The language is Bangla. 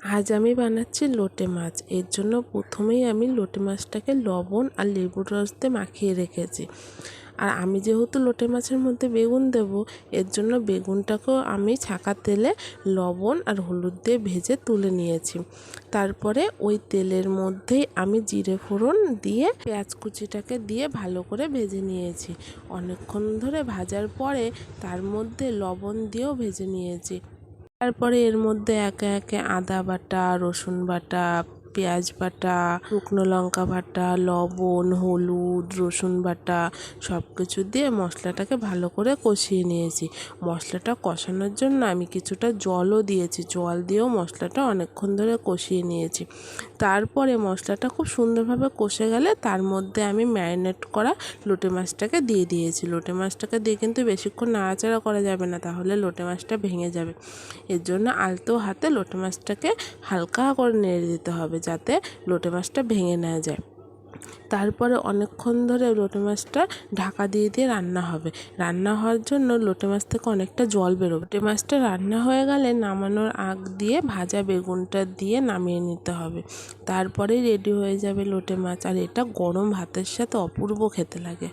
আজ আমি বানাচ্ছি লোটে মাছ। এর জন্য প্রথমেই আমি লোটে মাছটাকে লবণ আর লেবুর রস দিয়ে মাখিয়ে রেখেছি। আর আমি যেহেতু লোটে মাছের মধ্যে বেগুন দেব, এর জন্য বেগুনটাকেও আমি ছাকা তেলে লবণ আর হলুদ দিয়ে ভেজে তুলে নিয়েছি। তারপরে ওই তেলের মধ্যেই আমি জিরে ফোড়ন দিয়ে পেঁয়াজ কুচিটাকে দিয়ে ভালো করে ভেজে নিয়েছি। অনেকক্ষণ ধরে ভাজার পরে তার মধ্যে লবণ দিয়েও ভেজে নিয়েছি। তারপরে এর মধ্যে একে একে আদা বাটা রসুন বাটা পেঁয়াজ বাটা, শুকনো লঙ্কা বাটা, লবণ, হলুদ, রসুন বাটা সব কিছু দিয়ে মশলাটাকে ভালো করে কষিয়ে নিয়েছি। মশলাটা কষানোর জন্য আমি কিছুটা জলও দিয়েছি। জল দিয়েও মশলাটা অনেকক্ষণ ধরে কষিয়ে নিয়েছি। তারপরে মশলাটা খুব সুন্দরভাবে কষে গেলে তার মধ্যে আমি ম্যারিনেট করা লোটে মাছটাকে দিয়ে দিয়েছি। লোটে মাছটাকে দিয়ে কিন্তু বেশিক্ষণ নাড়াচাড়া করা যাবে না, তাহলে লোটে মাছটা ভেঙে যাবে। এর জন্য আলতো হাতে লোটে মাছটাকে হালকা করে নেড়ে দিতে হবে। যাতে লোটে মাছটা ভেঙে না যায়। তারপরে অনেকক্ষণ ধরে লোটে মাছটা ঢাকা দিয়ে দিয়ে রান্না হবে। রান্না হওয়ার জন্য লোটে মাছ থেকে অনেকটা জল বেরোবে। লোটে মাছটা রান্না হয়ে গেলে নামানোর আগ দিয়ে ভাজা বেগুনটা দিয়ে নামিয়ে নিতে হবে। তারপরেই রেডি হয়ে যাবে লোটে মাছ। আর এটা গরম ভাতের সাথে অপূর্ব খেতে লাগে।